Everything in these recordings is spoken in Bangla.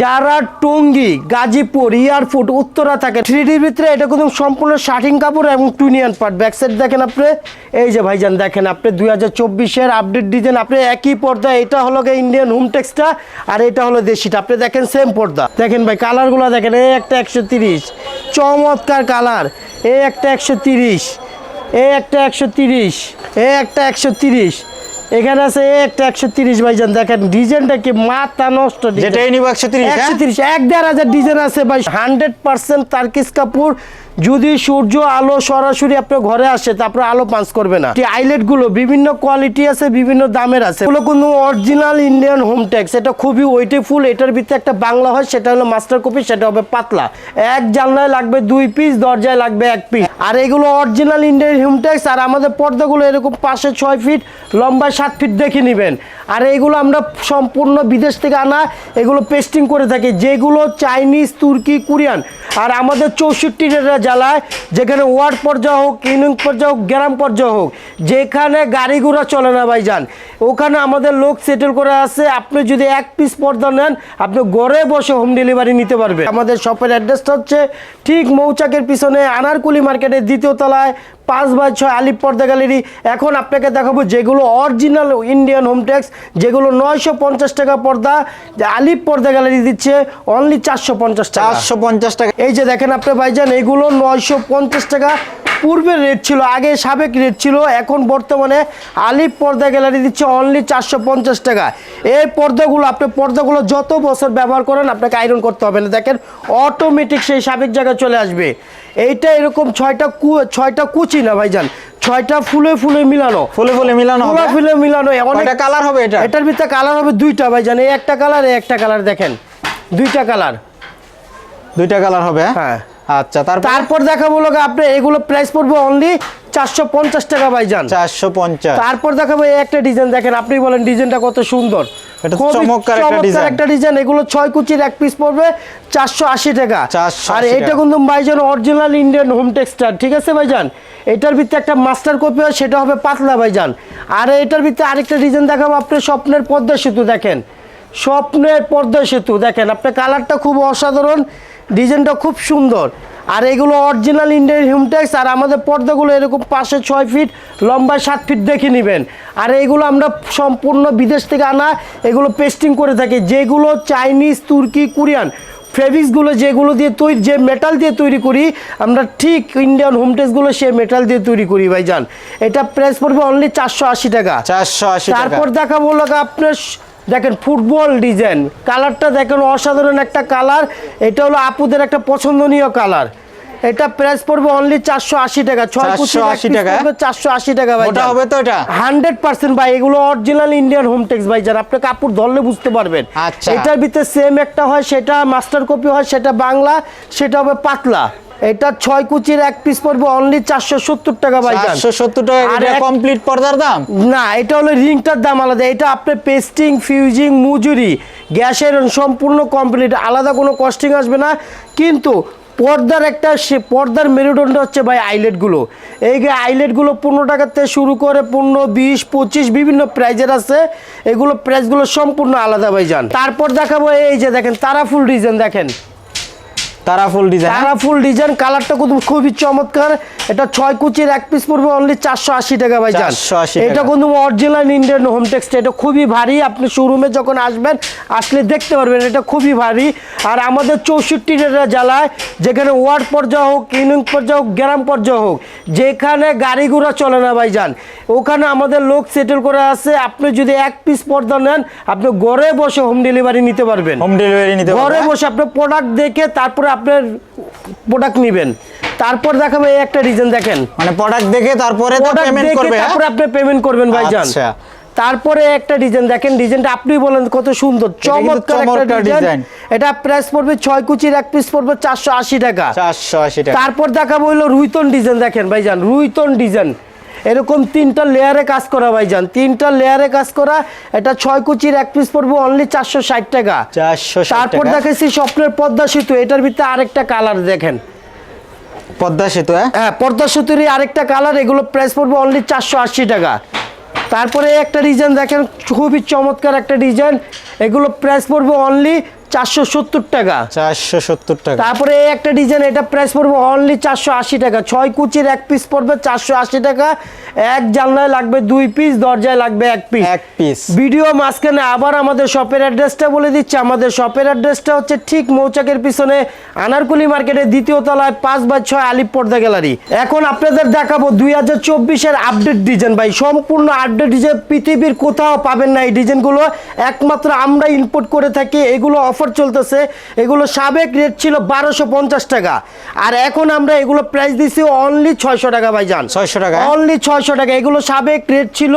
যারা টঙ্গী, গাজীপুর, এয়ারপোর্ট, উত্তরা থাকে, থ্রিডির ভিতরে এটা কিন্তু সম্পূর্ণ শার্টিং কাপড় এবং টুনিয়ান পার্ট ব্যাক সাইড দেখেন আপনি। এই যে ভাইজান, দেখেন আপনি দুই হাজার চব্বিশের আপডেট ডিজাইন আপনি একই পর্দা এটা হলো গিয়ে ইন্ডিয়ান হোম টেক্সটা আর এটা হলো দেশিটা আপনি দেখেন সেম পর্দা। দেখেন ভাই কালারগুলো দেখেন, এই একটা একশো তিরিশ। চমৎকার কালার এই একটা একশো তিরিশ। এই একটা একশো তিরিশ। এই একটা একশো তিরিশ। এখানে আছে একটা একশো তিরিশ ভাইজান। দেখেন ডিজাইনটা কি মাথা নষ্ট design। যেটাই নিব একশো তিরিশ একশো তিরিশ এক দেড় হাজার ডিজাইন আছে ভাই। হান্ড্রেড পার্সেন্ট তার্কিস কাপুর। যদি সূর্য, আলো সরাসরি আপনার ঘরে আসে তারপরে আলো পাঞ্চ করবে না। আইলেটগুলো বিভিন্ন কোয়ালিটি আছে, বিভিন্ন দামের আছে, এগুলো কোনো অরিজিনাল ইন্ডিয়ান হোম ট্যাক্স এটা খুবই ওয়েটেফুল এটার ভিতরে একটা বাংলা হয়, সেটা হলো মাস্টার কপি সেটা হবে পাতলা। এক জানলায় লাগবে দুই পিস দরজায় লাগবে এক পিস আর এগুলো অরিজিনাল ইন্ডিয়ান হোম ট্যাক্স আর আমাদের পর্দাগুলো এরকম পাশে ছয় ফিট লম্বায় সাত ফিট দেখে নেবেন। আর এগুলো আমরা সম্পূর্ণ বিদেশ থেকে আনা, এগুলো পেস্টিং করে থাকি, যেগুলো চাইনিজ তুর্কি কোরিয়ান আর আমাদের চৌষট্টি জ্বালায় যেখানে ওয়ার্ড পর্যায় হোক, ইউনিয়ন পর্যায় হোক, গ্রাম পর্যায় হোক, যেখানে গাড়ি ঘোড়া চলে না ভাই যান ওখানে আমাদের লোক সেটেল করে আছে, আপনি যদি এক পিস পর্দা নেন, আপনি ঘরে বসে হোম ডেলিভারি নিতে পারবেন। আমাদের শপের অ্যাড্রেসটা হচ্ছে ঠিক মৌচাকের পিছনে আনারকুলি মার্কেটের দ্বিতীয় তলায় পাঁচ বাই ছয় আলিপ পর্দা গ্যালারি। এখন আপনাকে দেখাবো যেগুলো অরিজিনাল ইন্ডিয়ান হোম ট্যাক্স যেগুলো নয়শো পঞ্চাশ টাকা পর্দা যে আলিপ পর্দা গ্যালারি দিচ্ছে অনলি চারশো পঞ্চাশ টাকা। চারশো পঞ্চাশ টাকা। এই যে দেখেন আপনি ভাইজান এগুলো নয়শো পঞ্চাশ টাকা। পূর্বের রেট ছিল আগে সাবেক রেট ছিল এখন বর্তমানে আলিপ পর্দা গ্যালারি দিচ্ছে অনলি চারশো পঞ্চাশ টাকা। এই পর্দাগুলো আপনি পর্দাগুলো যত বছর ব্যবহার করেন আপনাকে আয়রন করতে হবে। না দেখেন অটোমেটিক সেই সাবেক জায়গায় চলে আসবে। এইটা এরকম ছয়টা কু ছয়টা কুচি না ভাইজান? ছয়টা ফুলে ফুলে মিলানো। ফুলে ফুলে মিলানো ফুলে ফুলে মিলানো। অনেক কয়টা কালার হবে এটা? এটার ভিতরে কালার হবে দুইটা ভাইজান। এই একটা কালার এই একটা কালার দেখেন। দুইটা কালার। দুইটা কালার হবে হ্যাঁ? আচ্ছা তারপর? তারপর দেখাবো লোক আপনি এগুলো প্রাইস পড়বে অনলি চারশো পঞ্চাশ টাকা ভাইজান। চারশো পঞ্চাশ। তারপর দেখাবো এই একটা ডিজাইন দেখেন আপনি বলেন ডিজাইনটা কত সুন্দর। এটা চমৎকার একটা ডিজাইন। একটা ডিজাইন এগুলো ছয় কুচির এক পিস পড়বে চারশো আশি টাকা। আর এটা কিন্তু ভাইজান অরিজিনাল ইন্ডিয়ান হোম ঠিক আছে ভাইজান? এটার ভিতরে একটা মাস্টার কপি হয় সেটা হবে পাতলা ভাইজান। আর এটার ভিতরে আরেকটা ডিজাইন দেখাবো আপনি স্বপ্নের পদ্মা সেতু দেখেন। স্বপ্নের পদ্মা সেতু দেখেন। আপনার কালারটা খুব অসাধারণ। ডিজাইনটা খুব সুন্দর। আর এগুলো অরিজিনাল ইন্ডিয়ান হিমটেক্স আর আমাদের পর্দাগুলো এরকম পাশে ছয় ফিট লম্বায় সাত ফিট দেখে নেবেন। আর এগুলো আমরা সম্পূর্ণ বিদেশ থেকে আনা এগুলো পেস্টিং করে থাকি। যেগুলো চাইনিজ তুর্কি কোরিয়ান ফেব্রিক্সগুলো যেগুলো দিয়ে তৈরি যে মেটাল দিয়ে তৈরি করি আমরা ঠিক ইন্ডিয়ান হোমটেক্সগুলো সে মেটাল দিয়ে তৈরি করি ভাইজান। এটা প্রাইস পড়বে অনলি চারশো আশি টাকা। চারশো আশি তারপর দেখা বলল আপনার দেখেন ফুটবল ডিজাইন। কালারটা দেখেন অসাধারণ একটা কালার। এটা হলো আপুদের একটা পছন্দনীয় কালার। এটা প্রাইস পড়বে অনলি চারশো আশি টাকা। ছয় 480 টাকা? চারশো আশি টাকা ভাই ওটা হবে তো এটা? হান্ড্রেড পার্সেন্ট ভাই এগুলো অরিজিনাল ইন্ডিয়ান হোম টেক্স ভাই যারা আপনি কাপড় ধরলে বুঝতে পারবেন। আচ্ছা। এটার ভিতরে সেম একটা হয় সেটা মাস্টার কপি হয় সেটা বাংলা সেটা হবে পাতলা। এটা ছয় কুচির এক পিস পড়বে অনলি চারশো সত্তর টাকা ভাই চারশো সত্তর টাকা এটা কমপ্লিট পর্দার দাম? না এটা হলো রিংটার দাম আলাদা। এটা আপনার পেস্টিং ফিউজিং মজুরি গ্যাসের সম্পূর্ণ কমপ্লিট আলাদা কোনো কস্টিং আসবে না। কিন্তু পর্দার একটা সে- পর্দার মেরুদণ্ড হচ্ছে ভাই আইলেটগুলো এই যে আইলেটগুলো পনেরো টাকার থেকে শুরু করে পনেরো বিশ পঁচিশ বিভিন্ন প্রাইজের আছে। এগুলো প্রাইসগুলো সম্পূর্ণ আলাদা ভাই যান তারপর দেখাবো এই যে দেখেন তারাফুল ডিজাইন দেখেন। তারা ফুল ডিজাইন তারাফুল ডিজাইন কালারটা কিন্তু খুবই চমৎকার। এটা ছয় কুচির এক পিস পড়বে অনলি চারশো আশি টাকা ভাই যান 480 টাকা। এটা কিন্তু অরিজিনাল ইন্ডিয়ান হোম টেক্সট এটা খুবই ভারী। আপনি শোরুমে যখন আসবেন আসলে দেখতে পারবেন এটা খুবই ভারী। আর আমাদের চৌষট্টি জ্বালায় যেখানে ওয়ার্ড পর্যায়ে হোক ইউনিয়ন পর্যায়ে হোক গ্রাম পর্যায়ে হোক যেখানে গাড়ি ঘোড়া চলে না ভাই যান ওখানে আমাদের লোক সেটেল করে আছে। আপনি যদি এক পিস পর্দা নেন আপনি ঘরে বসে হোম ডেলিভারি নিতে পারবেন। হোম ডেলিভারি নিতে ঘরে বসে আপনি প্রোডাক্ট দেখে তারপরে আপনার প্রোডাক্ট নেবেন। তারপর দেখাবে এই একটা রিজন দেখেন। মানে প্রোডাক্ট দেখে তারপরে তো পেমেন্ট করবে হ্যাঁ? তারপরে আপনি পেমেন্ট করবেন ভাইজান। আচ্ছা। তারপরে একটা ডিজাইন দেখেন ডিজাইনটা আপনি বলেন কত সুন্দর চমৎকার একটা ডিজাইন এটা প্রাইস পড়বে ছয় কুচির এক পিস পড়বে চারশো আশি টাকা। চারশো আশি টাকা। তারপর দেখাবো হলো রুইতন ডিজাইন দেখেন ভাইজান রুইতন ডিজাইন এরকম তিনটা লেয়ারে কাজ করা ভাইজান। তিনটা লেয়ারে কাজ করা এটা ছয় কুচির এক পিস পড়বে অনলি চারশো ষাট টাকা। চারশো তারপর দেখাচ্ছি স্বপ্নের পদ্মা সেতু এটার ভিতরে আরেকটা কালার দেখেন। পদ্মা সেতু হ্যাঁ? হ্যাঁ পদ্মা সেতুরই আরেকটা কালার এগুলো প্রাইস পড়বে অনলি চারশো আশি টাকা। তারপরে একটা ডিজাইন দেখেন খুবই চমৎকার একটা ডিজাইন এগুলো প্রাইস পড়বে অনলি চারশো সত্তর টাকা। চারশো সত্তর টাকা। তারপরে একটা ডিজাইন এটা প্রাইস পড়বে অনলি চারশো আশি টাকা। ছয় কুচির এক পিস পড়বে চারশো আশি টাকা। এক জানলায় লাগবে দুই পিস দরজায় লাগবে এক পিস এক পিস ভিডিও মাঝখানে আবার আমাদের শপের অ্যাড্রেসটা বলে দিচ্ছি। আমাদের শপের অ্যাড্রেসটা হচ্ছে ঠিক মৌচাকের পিছনে আনারকুলি মার্কেটের দ্বিতীয় তলায় পাঁচ বাই ছয় আলিপ পর্দা গ্যালারি। এখন আপনাদের দেখাবো দুই হাজার চব্বিশের আপডেট ডিজাইন ভাই সম্পূর্ণ আপডেট ডিজাইন পৃথিবীর কোথাও পাবেন না এই ডিজাইনগুলো একমাত্র আমরা ইম্পোর্ট করে থাকি। এগুলো অফার চলতেছে। এগুলো সাবেক রেট ছিল বারোশো পঞ্চাশ টাকা। আর এখন আমরা এগুলো প্রাইস দিচ্ছি অনলি ছয়শো টাকা ভাই যান 600 টাকা? অনলি ছয়শো টাকা। এগুলো সাবেক রেট ছিল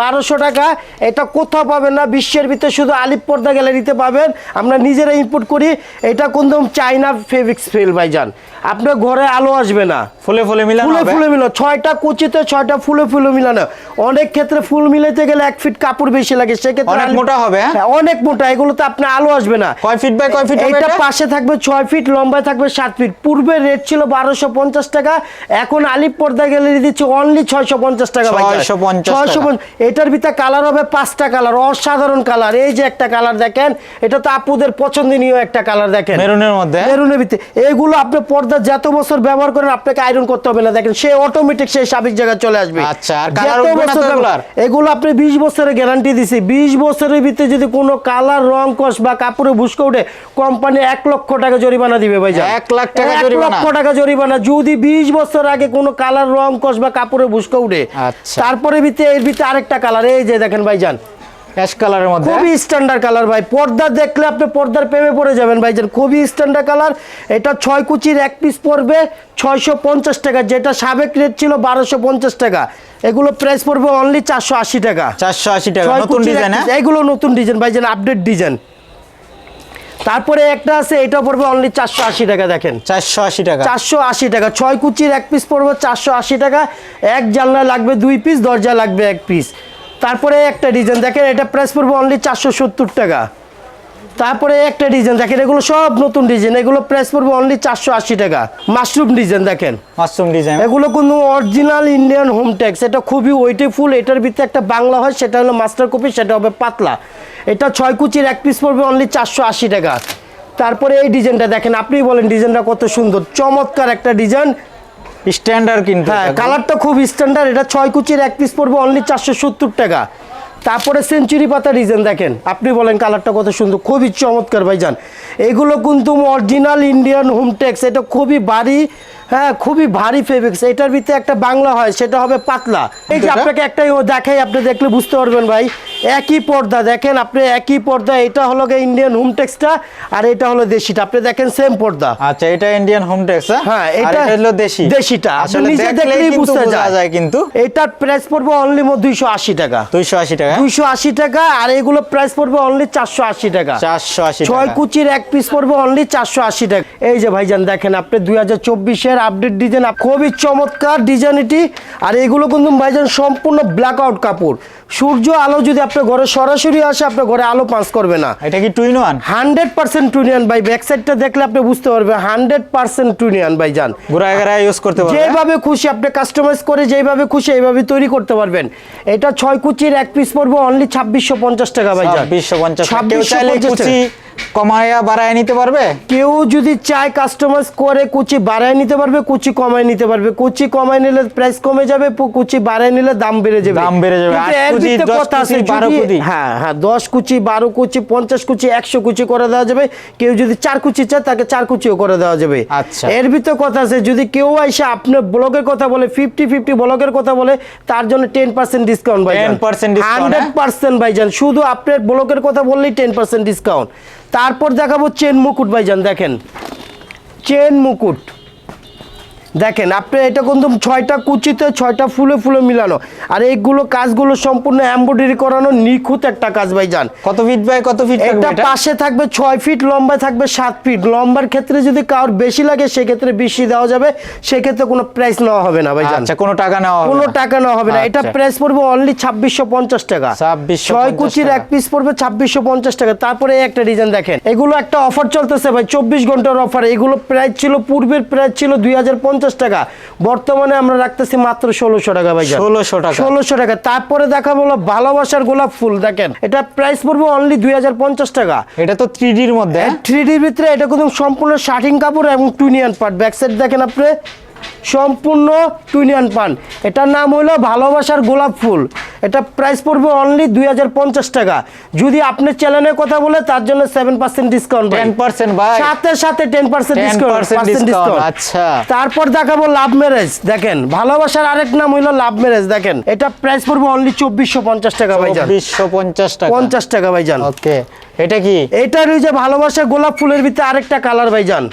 বারোশো টাকা। এটা কোথাও পাবেন না বিশ্বের ভিতরে শুধু আলিপ পর্দা গ্যালারিতে পাবেন। আমরা নিজেরা ইম্পোর্ট করি। এটা কোন চাইনা ফেব্রিক্স ফেল ভাই যান আপনার ঘরে আলো আসবে না। ফুলে ফুলে মিলানো ফুলে ফুলে মিলানো। ছয়টা কুচিতে ছয়টা ফুলে ফুলে মিলানো। অনেক ক্ষেত্রে ফুল মিলাতে গেলে এক ফিট কাপড় বেশি লাগে। সেক্ষেত্রে অনেক মোটা হবে, হ্যাঁ? অনেক মোটা। এগুলোতে আপনার আলো আসবে না। কয় ফিট বাই কয় ফিট এটা? পাশে থাকবে ছয় ফিট লম্বায় থাকবে সাত ফিট পূর্বে রেট ছিল বারোশো পঞ্চাশ টাকা এখন আলিপ পর্দা গ্যালারি দিচ্ছে অনলি ছয়শো পঞ্চাশ টাকা ভাই। 650 ছয়শো টাকা। এটার ভিতরে কালার হবে পাঁচটা কালার অসাধারণ কালার এই যে একটা কালার দেখেন এটা তো আপুদের পছন্দনীয় একটা কালার দেখেন। মেরুনের মধ্যে? মেরুনের ভিতরে। এইগুলো আপনি পর্দা যত বছর ব্যবহার করেন আপনাকে আয়রন করতে হবে না। দেখেন সে অটোমেটিক সেই স্বাভাবিক জায়গায় চলে আসবে। আচ্ছা, আর? এগুলো আপনি বিশ বছরের গ্যারান্টি দিছি। বিশ বছরের ভিতরে যদি কোনো কালার রং কস বা কাপড়ে ভুসকে উঠে কোম্পানি এক লক্ষ টাকা জরিমানা দিবে ভাই এক লাখ টাকা এক? লক্ষ টাকা জরিমানা। যদি বিশ বছর আগে কোনো কালার রং কস বা কাপড়ে ভুসকে উঠে আচ্ছা। তারপরে ভিতরে এর ভিতরে আরেকটা কালার এই যে দেখেন ভাইজান। অ্যাশ কালারের মধ্যে। খুবই স্ট্যান্ডার্ড কালার ভাই। পর্দা দেখলে আপনি পর্দার প্রেমে পড়ে যাবেন ভাইজান। খুবই স্ট্যান্ডার্ড কালার এটা ছয় কুচির এক পিস পড়বে ছয়শো পঞ্চাশ টাকা। যেটা সাবেক রেট ছিল বারোশো পঞ্চাশ টাকা। এগুলো প্রাইস পড়বে অনলি চারশো আশি টাকা। চারশো আশি টাকা। নতুন ডিজাইন হ্যাঁ? এগুলো নতুন ডিজাইন ভাইজান আপডেট ডিজাইন তারপরে একটা আছে এটা পড়বে অনলি চারশো আশি টাকা দেখেন। চারশো আশি টাকা। চারশো আশি টাকা। ছয় কুচির এক পিস পড়বে চারশো আশি টাকা। এক জানলা লাগবে দুই পিস দরজা লাগবে এক পিস তারপরে একটা ডিজাইন দেখেন এটা প্রাইস পড়বে অনলি চারশো সত্তর টাকা। তারপরে একটা ডিজাইন দেখেন এগুলো সব নতুন ডিজাইন এগুলো প্রাইস পড়বে অনলি চারশো আশি টাকা। মাশরুম ডিজাইন দেখেন। Mushroom design. এগুলো কোনো অরিজিনাল ইন্ডিয়ান হোম ট্যাক্স এটা খুবই ওয়েটেফুল এটার ভিতরে একটা বাংলা হয় সেটা হলো মাস্টার কপি সেটা হবে পাতলা। এটা ছয় কুচির এক পিস পড়বে অনলি চারশো আশি টাকা। তারপরে এই ডিজাইনটা দেখেন আপনি বলেন ডিজাইনটা কত সুন্দর চমৎকার একটা ডিজাইন। স্ট্যান্ডার্ড কিন্তু হ্যাঁ কালারটা খুব স্ট্যান্ডার্ড এটা ছয় কুচির এক পিস পড়বে অনলি চারশো সত্তর টাকা। তারপরে সেঞ্চুরি পাতা ডিজাইন দেখেন। আপনি বলেন কালারটা কত সুন্দর, খুবই চমৎকার ভাইজান। এগুলো কিন্তু অরিজিনাল ইন্ডিয়ান হোমটেক্স এটা খুবই ভারী হ্যাঁ খুবই ভারী ফেব্রিক্স এটার ভিতরে একটা বাংলা হয় সেটা হবে পাতলা। এই যে আপনাকে একটাই ও দেখাই আপনি দেখলে বুঝতে পারবেন ভাই। একই পর্দা দেখেন আপনি একই পর্দা এটা হলো ইন্ডিয়ান হোম ট্যাক্সটা আর এটা হলো দেশিটা আপনি দেখেন সেম পর্দা। আচ্ছা এটা ইন্ডিয়ান হোম ট্যাক্স হ্যাঁ এটা হলো দেশি? দেশিটা। আসলে নিজে দেখলেই বুঝতে বোঝা যায়। কিন্তু। এটার প্রাইস পড়বে অনলি দুইশো আশি টাকা। দুইশো আশি টাকা? দুইশো আশি টাকা আর এগুলো প্রাইস পড়বে অনলি চারশো আশি টাকা। চারশো আশি ছয় কুচির এক পিস পড়বে অনলি চারশো আশি টাকা। এই যে ভাইজান দেখেন আপনি দুই হাজার চব্বিশের আপডেট ডিজাইন খুবই চমৎকার ডিজাইন এটি। আর এগুলো কিন্তু ভাইজান সম্পূর্ণ ব্ল্যাক আউট কাপড়। সূর্য আলো যদি আপনার ঘরে সরাসরি আসে আপনার ঘরে আলো পাস করবে না। এটা কি টুইন ওয়ান হান্ড্রেড পার্সেন্ট টুনিয়ান ভাই ব্যাক সাইডটা দেখলে আপনি বুঝতে পারবেন হান্ড্রেড পার্সেন্ট টুনিয়ান ভাইজান। ঘুরায় ঘুরায় ইউজ করতে পারবে। যেভাবে খুশি আপনি কাস্টমাইজ করে যেভাবে খুশি এইভাবে তৈরি করতে পারবেন। এটা ছয় কুচির এক পিস পড়বে অনলি ছাব্বিশশো পঞ্চাশ টাকা ভাই ছাব্বিশশো পঞ্চাশ কেউ 2650 চাইলে কুচি কমায়া বাড়ায় নিতে পারবে কেউ যদি চায় কাস্টমাইজ করে কুচি বাড়ায় নিতে পারবে কুচি কমায় নিতে পারবে কুচি কমায় নিলে প্রাইস কমে যাবে কুচি বাড়ায় নিলে দাম বেড়ে যাবে দাম বেড়ে যাবে। কথা আছে। হ্যাঁ হ্যাঁ দশ কুচি বারো কুচি পঞ্চাশ কুচি একশো কুচি করে দেওয়া যাবে কেউ যদি চার কুচি চায় তাকে চার কুচিও করে দেওয়া যাবে আচ্ছা। এর ভিতরে কথা আছে যদি কেউ এসে আপনার ব্লগের কথা বলে ফিফটি ফিফটি ব্লগের কথা বলে তার জন্য টেন পার্সেন্ট ডিসকাউন্ট ভাই 10% discount, হান্ড্রেড হ্যাঁ? পার্সেন্ট ভাইজান শুধু আপনার ব্লকের কথা বললেই টেন পার্সেন্ট ডিসকাউন্ট তারপর দেখাবো চেন মুকুট ভাইজান দেখেন। চেন মুকুট। দেখেন আপনি এটা কিন্তু ছয়টা কুচিতে ছয়টা ফুলে ফুলে মিলানো। আর এইগুলো কাজগুলো সম্পূর্ণ এমব্রয়ডারি করানো নিখুঁত একটা কাজ ভাইজান। কত ফিট বাই কত ফিট এটা পাশে থাকবে ছয় ফিট লম্বায় থাকবে সাত ফিট লম্বার ক্ষেত্রে যদি কারোর বেশি লাগে সেক্ষেত্রে বেশি দেওয়া যাবে। সেক্ষেত্রে কোনো প্রাইস নেওয়া হবে না ভাইজান। আচ্ছা কোনো টাকা নেওয়া হবে কোনো। টাকা নেওয়া হবে না। এটা আচ্ছা। প্রাইস পড়বে অনলি ছাব্বিশশো পঞ্চাশ টাকা। 2650 ছয় কুচির এক পিস পড়বে ছাব্বিশশো পঞ্চাশ টাকা। তারপরে একটা ডিজাইন দেখেন। এগুলো একটা অফার চলতেছে ভাই। চব্বিশ ঘণ্টার অফার এগুলো প্রাইস ছিল পূর্বের প্রাইস ছিল দুই হাজার পঞ্চাশ টাকা। বর্তমানে আমরা রাখতেছি মাত্র ষোলোশো টাকা ভাই ষোলোশো টাকা। ষোলোশো টাকা। তারপরে দেখা বলো ভালোবাসার গোলাপ ফুল দেখেন। এটা প্রাইস পড়বে অনলি দুই হাজার পঞ্চাশ টাকা। এটা তো থ্রি ডির মধ্যে হ্যাঁ? থ্রি ডির ভিতরে এটা কিন্তু সম্পূর্ণ শার্টিং কাপড় এবং টুনিয়ান পার্ট ব্যাক সাইড দেখেন আপনি। সম্পূর্ণ টুনিয়ান পান। এটার নাম হলো ভালোবাসার গোলাপ ফুল। এটা প্রাইস পড়বে অনলি দুই হাজার পঞ্চাশ টাকা। যদি আপনি চ্যানেলের কথা বলে তার জন্য সেভেন পার্সেন্ট ডিসকাউন্ট 10% ভাই। সাথে সাথে টেন পার্সেন্ট 10% ডিসকাউন্ট আচ্ছা। তারপর দেখাবো লাভ ম্যারেজ দেখেন ভালোবাসার আরেক নাম হইল লাভ ম্যারেজ দেখেন। এটা প্রাইস পড়বে অনলি চব্বিশশো পঞ্চাশ টাকা ভাইজান চব্বিশশো পঞ্চাশ টাকা। পঞ্চাশ টাকা ভাইজান ওকে এটা কি? এটার ওই যে ভালোবাসা গোলাপ ফুলের ভিতরে আরেকটা কালার ভাইজান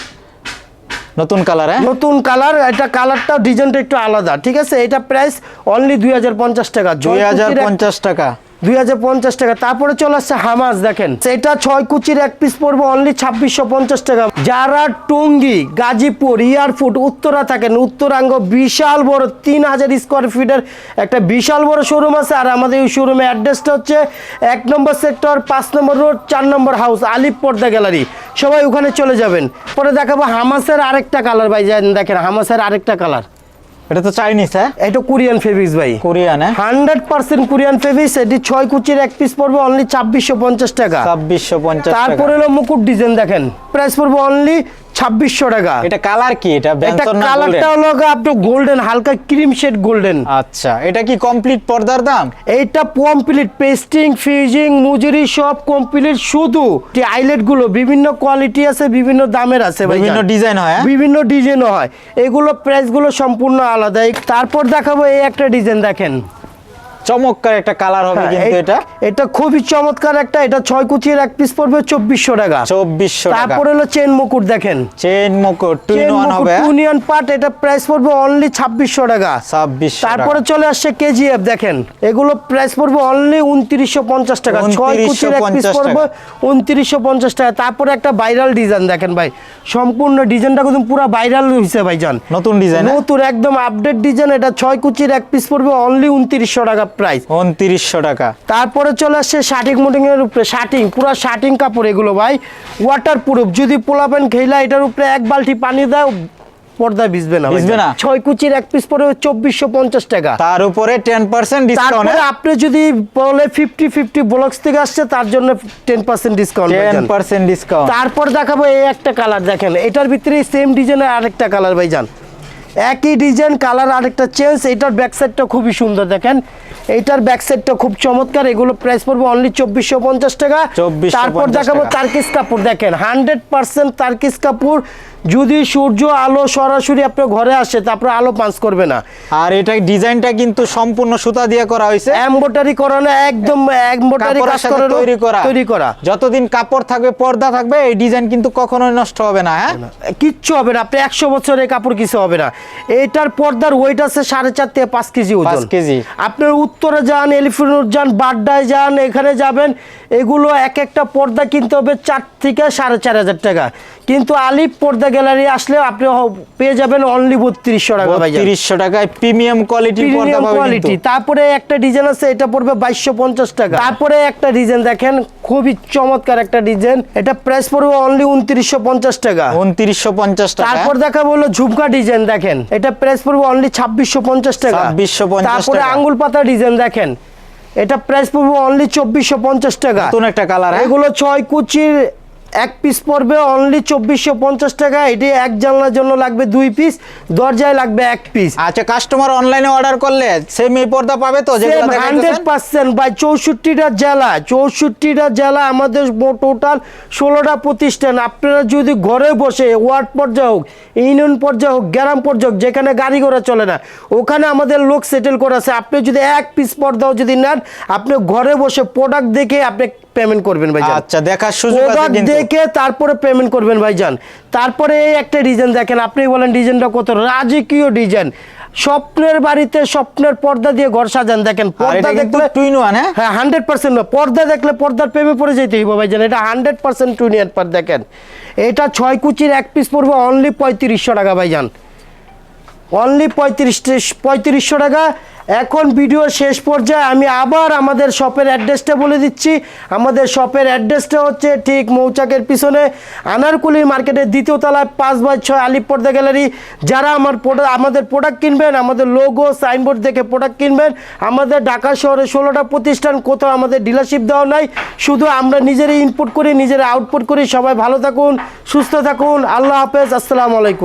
নতুন কালার হ্যাঁ? নতুন কালার এটা কালারটা ডিজাইনটা একটু আলাদা ঠিক আছে? এটা প্রাইস অনলি দুই হাজার পঞ্চাশ টাকা। দুই হাজার পঞ্চাশ টাকা। দুই হাজার পঞ্চাশ টাকা। তারপরে চলে আসছে হামাস, দেখেন। এটা ছয় কুচির এক পিস পড়বে অনলি ছাব্বিশশো টাকা। যারা টঙ্গি, গাজীপুর, এয়ারপোর্ট, উত্তরা থাকেন, উত্তরাঙ্গ বিশাল বড় তিন হাজার স্কোয়ার ফিটের একটা বিশাল বড় শোরুম আছে। আর আমাদের এই শোরুমের অ্যাড্রেসটা হচ্ছে এক নম্বর সেক্টর পাঁচ নম্বর রোড চার নম্বর হাউস আলিপ পর্দা গ্যালারি সবাই ওখানে চলে যাবেন। পরে দেখাবো হামাসের আরেকটা কালার ভাই দেখেন হামাসের আরেকটা কালার এটা তো চাইনিজ হ্যাঁ? এটা কোরিয়ান ফেব্রিক্স ভাই। কোরিয়ান হ্যাঁ? হান্ড্রেড পার্সেন্ট কোরিয়ান ফেব্রিক্স এটি ছয় কুচির এক পিস পড়বে অনলি ছাব্বিশশো পঞ্চাশ টাকা। ছাব্বিশশো পঞ্চাশ তারপরে হলো মুকুট ডিজাইন দেখেন। প্রাইস পড়বে অনলি ছাব্বিশশো টাকা। এটা কালার কি? এটা এটা কালারটা হলো আপনার গোল্ডেন হালকা ক্রিম শেড গোল্ডেন। আচ্ছা এটা কি কমপ্লিট পর্দার দাম? এইটা কমপ্লিট পেস্টিং ফিউজিং মজুরি সব কমপ্লিট শুধু আইলেটগুলো বিভিন্ন কোয়ালিটি আছে বিভিন্ন দামের আছে বিভিন্ন ডিজাইন হয় হ্যাঁ? বিভিন্ন ডিজাইনও হয়। এগুলো প্রাইসগুলো সম্পূর্ণ আলাদা তারপর দেখাবো এই একটা ডিজাইন দেখেন। চমৎকার একটা কালার হবে হ্যাঁ, কিন্তু এটা। এটা খুবই চমৎকার একটা এটা ছয় কুচির এক পিস পড়বে চব্বিশশো টাকা। চব্বিশশো তারপরে হলো চেন মুকুট দেখেন। চেন মুকুট টু ইন ওয়ান মুকুট হবে। ইউনিয়ন পার্ট এটা প্রাইস পড়বে অনলি ছাব্বিশশো টাকা। ছাব্বিশশো তারপরে চলে আসছে কেজিএফ দেখেন। এগুলো প্রাইস পড়বে অনলি উনত্রিশশো পঞ্চাশ টাকা। ছয় কুচির এক পিস 2950 পড়বে উনত্রিশশো পঞ্চাশ টাকা। তারপরে একটা ভাইরাল ডিজাইন দেখেন ভাই। সম্পূর্ণ ডিজাইনটা কিন্তু পুরো ভাইরাল হয়েছে ভাইজান। নতুন ডিজাইন নতুন একদম আপডেট ডিজাইন এটা ছয় কুচির এক পিস পড়বে অনলি উনত্রিশশো টাকা। প্রাইস উনত্রিশশো টাকা। তারপরে চলে আসছে শার্টিং মুটিং এর উপরে শার্টিং পুরো শার্টিং কাপড় এগুলো ভাই। ওয়াটার প্রুফ যদি পোলাপেন খেলা এটার উপরে এক বালতি পানি দাও পর্দা ভিজবে না ভিজবে না? ছয় কুচির এক পিস পরে চব্বিশশো পঞ্চাশ টাকা। তার উপরে টেন পার্সেন্ট ডিসকাউন্ট আপনি যদি বলে ফিফটি ফিফটি ব্লকস থেকে আসছে তার জন্য ten percent discount ten percent discount তারপর দেখাবো এই একটা কালার দেখেন। এটার ভিতরে সেম ডিজাইনের আরেকটা কালার ভাইজান একই ডিজাইন কালার আরেকটা চেঞ্জ এটার ব্যাক সাইডটা খুবই সুন্দর দেখেন এইটার ব্যাক সাইডটা খুব চমৎকার এগুলো প্রাইস পড়বে অনলি চব্বিশশো পঞ্চাশ টাকা তারপর দেখাবো। তার্কিস কাপড় দেখেন হান্ড্রেড পার্সেন্ট তার্কিস কাপড় যদি সূর্য আলো সরাসরি আপনার ঘরে আসে তারপরে আলো পাঞ্চ করবে না। আর এটা ডিজাইনটা কিন্তু সম্পূর্ণ সুতা দিয়ে করা হয়েছে। এম্বোটারি করানো একদম এম্বোটারি কাপড়ের কাজ করানো তৈরি করা। তৈরি করা। যতদিন কাপড় থাকবে পর্দা থাকবে এই ডিজাইন কিন্তু কখনোই নষ্ট হবে না হ্যাঁ? কিচ্ছু হবে না আপনি একশো বছরের কাপড় কিছু হবে না। এটার পর্দার ওয়েট আছে সাড়ে চার থেকে পাঁচ কেজি ওজন। কেজি। আপনার উত্তরে যান এলিফেন্ট যান বাড্ডায় যান এখানে যাবেন এগুলো এক একটা পর্দা কিনতে হবে চার থেকে সাড়ে চার হাজার টাকা। কিন্তু আলিপ পর্দা গ্যালারি আসলে আপনি পেয়ে যাবেন অনলি বত্রিশশো টাকা। তিরিশশো টাকায় প্রিমিয়াম কোয়ালিটির পর্দা প্রিমিয়াম কোয়ালিটি তারপরে একটা ডিজাইন আছে এটা পড়বে বাইশশো পঞ্চাশ টাকা। তারপরে একটা ডিজাইন দেখেন খুবই চমৎকার একটা ডিজাইন এটা প্রাইস পড়বে অনলি উনত্রিশশো পঞ্চাশ টাকা। উনত্রিশশো পঞ্চাশ টাকা। তারপর দেখা বলল ঝুমকা ডিজাইন দেখেন। এটা প্রাইস পড়বে অনলি ছাব্বিশশো পঞ্চাশ টাকা। 2650 তারপরে টাকা। আঙ্গুল পাতা ডিজাইন দেখেন। এটা প্রাইস পড়বে অনলি চব্বিশশো পঞ্চাশ টাকা। একটা কালার হ্যাঁ? এগুলো ছয় কুচির এক পিস পড়বে অনলি চব্বিশশো পঞ্চাশ টাকা। এটি এক জানলার জন্য লাগবে দুই পিস দরজায় লাগবে এক পিস আচ্ছা কাস্টমার অনলাইনে অর্ডার করলে সেম এই পর্দা পাবে তো হান্ড্রেড পার্সেন্ট বাই চৌষট্টিটা জেলা চৌষট্টিটা জেলা আমাদের টোটাল ষোলোটা প্রতিষ্ঠান। আপনারা যদি ঘরে বসে ওয়ার্ড পর্যায়ে হোক ইউনিয়ন পর্যায়ে হোক গ্রাম পর্যায়ে হোক যেখানে গাড়ি ঘোড়া চলে না ওখানে আমাদের লোক সেটেল করা আছে আপনি যদি এক পিস পর্দাও যদি নেন আপনি ঘরে বসে প্রোডাক্ট দেখে আপনি পেমেন্ট করবেন ভাই আচ্ছা দেখার সুযোগ আছে দেখে তারপরে পেমেন্ট করবেন ভাইজান। তারপরে এই একটা ডিজাইন দেখেন আপনি বলেন ডিজাইনটা কত রাজকীয় ডিজাইন স্বপ্নের বাড়িতে স্বপ্নের পর্দা দিয়ে ঘর সাজান দেখেন পর্দা দেখলে টুইন ওয়ান হ্যাঁ? হ্যাঁ হান্ড্রেড পার্সেন্ট পর্দা দেখলে পর্দার প্রেমে পড়ে যেতে হইব ভাইজান এটা হান্ড্রেড পার্সেন্ট টুনিয়ার পার দেখেন। এটা ছয় কুচির এক পিস পড়বে অনলি পঁয়ত্রিশশো টাকা ভাই ভাইজান। অনলি পঁয়ত্রিশ পঁয়ত্রিশশো টাকা এখন ভিডিও শেষ পর্যায়ে আমি আবার আমাদের শপের অ্যাড্রেসটা বলে দিচ্ছি। আমাদের শপের অ্যাড্রেসটা হচ্ছে ঠিক মৌচাকের পিছনে আনারকুলি মার্কেটের দ্বিতীয় তলায় পাঁচ বাই ছয় আলিপর্দা গ্যালারি। যারা আমার প্রোডাক্ট আমাদের প্রোডাক্ট কিনবেন, আমাদের লোগো সাইনবোর্ড দেখে প্রোডাক্ট কিনবেন, আমাদের ঢাকা শহরে ষোলোটা প্রতিষ্ঠান, কোথাও আমাদের ডিলারশিপ দেওয়া নাই। শুধু আমরা নিজেরাই ইনপুট করি, নিজেরা আউটপুট করি। সবাই ভালো থাকুন, সুস্থ থাকুন। আল্লাহ হাফেজ, আসসালামু আলাইকুম।